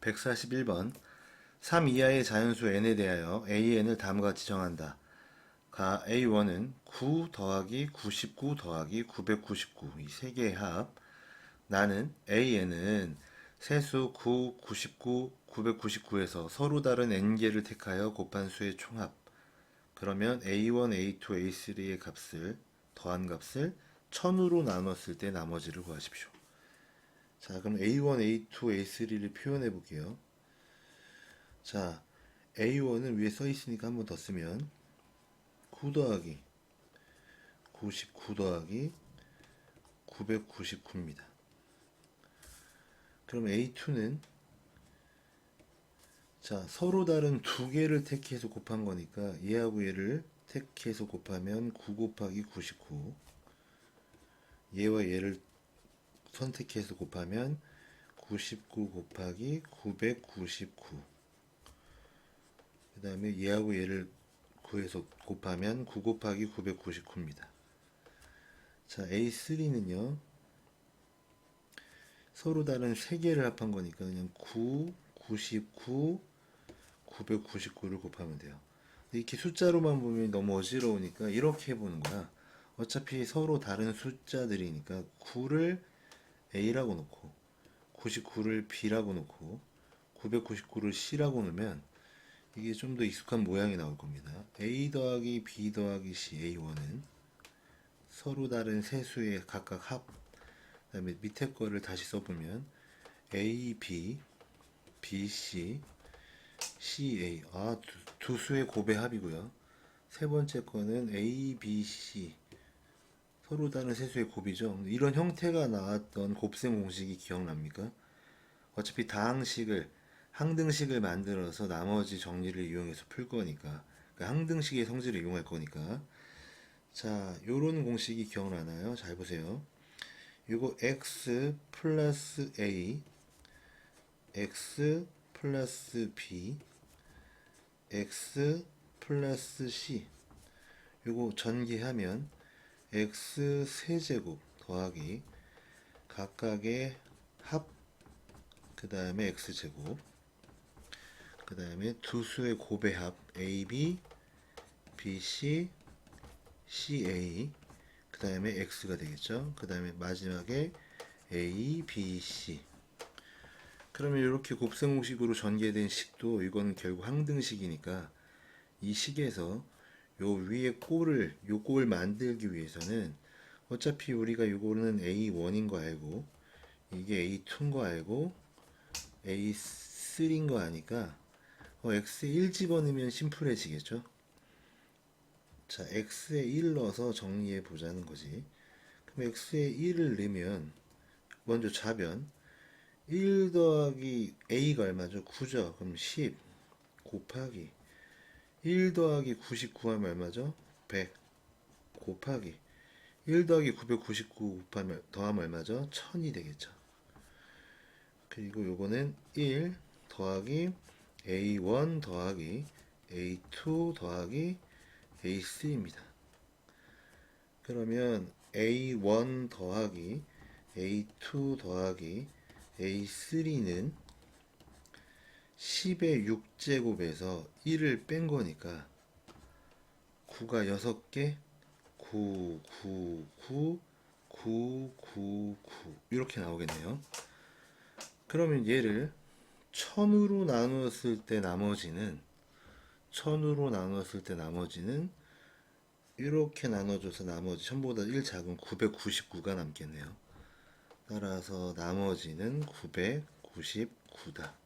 141번 3 이하의 자연수 n에 대하여 an을 다음과 같이 정한다. 가 a1은 9 더하기 99 더하기 999 이 세 개의 합. 나는 an은 세수 9, 99, 999에서 서로 다른 n개를 택하여 곱한 수의 총합. 그러면 a1, a2, a3의 값을 더한 값을 1000으로 나눴을 때 나머지를 구하십시오. 자, 그럼 A1, A2, A3를 표현해 볼게요. 자, A1은 위에 써 있으니까 한 번 더 쓰면 9 더하기 99 더하기 999입니다. 그럼 A2는 자, 서로 다른 두 개를 택해서 곱한 거니까 얘하고 얘를 택해서 곱하면 9 곱하기 99 얘와 얘를 선택해서 곱하면 99 곱하기 999. 그 다음에 얘하고 얘를 구해서 곱하면 9 곱하기 999입니다. 자, A3는요. 서로 다른 세 개를 합한 거니까 그냥 9, 99, 999를 곱하면 돼요. 이렇게 숫자로만 보면 너무 어지러우니까 이렇게 해보는 거야. 어차피 서로 다른 숫자들이니까 9를 A라고 놓고 99를 B라고 놓고 999를 C라고 놓으면 이게 좀 더 익숙한 모양이 나올 겁니다. A 더하기 B 더하기 C A1은 서로 다른 세 수의 각각 합 그 다음에 밑에 거를 다시 써보면 A, B, B, C, C, A 아, 두, 두 수의 곱의 합이고요. 세 번째 거는 A, B, C 서로 다른 세수의 곱이죠. 이런 형태가 나왔던 곱셈 공식이 기억납니까? 어차피 다항식을 항등식을 만들어서 나머지 정리를 이용해서 풀 거니까 그 항등식의 성질을 이용할 거니까 자 요런 공식이 기억나나요? 잘 보세요. 이거 x 플러스 a x 플러스 b x 플러스 c 요거 전개하면 x 세제곱 더하기 각각의 합 그 다음에 x제곱 그 다음에 두 수의 곱의 합 ab bc ca 그 다음에 x가 되겠죠? 그 다음에 마지막에 a b c. 그러면 이렇게 곱셈 공식으로 전개된 식도 이건 결국 항등식이니까 이 식에서 요 위에 꼴을 요 꼴을 만들기 위해서는 어차피 우리가 요거는 A1인 거 알고 이게 A2인 거 알고 A3인 거 아니까 어, X에 1 집어넣으면 심플해지겠죠? 자 X에 1 넣어서 정리해 보자는 거지. 그럼 X에 1을 넣으면 먼저 좌변. 1 더하기 A가 얼마죠? 9죠. 그럼 10 곱하기 1 더하기 99 하면 얼마죠? 100 곱하기 1 더하기 999 곱하면 더하면 얼마죠? 1000이 되겠죠. 그리고 요거는 1 더하기 A1 더하기 A2 더하기 A3입니다. 그러면 A1 더하기 A2 더하기 A3는 10의 6제곱에서 1을 뺀 거니까 9가 6개 9, 9, 9, 9, 9, 9 이렇게 나오겠네요. 그러면 얘를 1000으로 나누었을 때 나머지는 1000으로 나누었을 때 나머지는 이렇게 나눠줘서 나머지 1000보다 1 작은 999가 남겠네요. 따라서 나머지는 999다.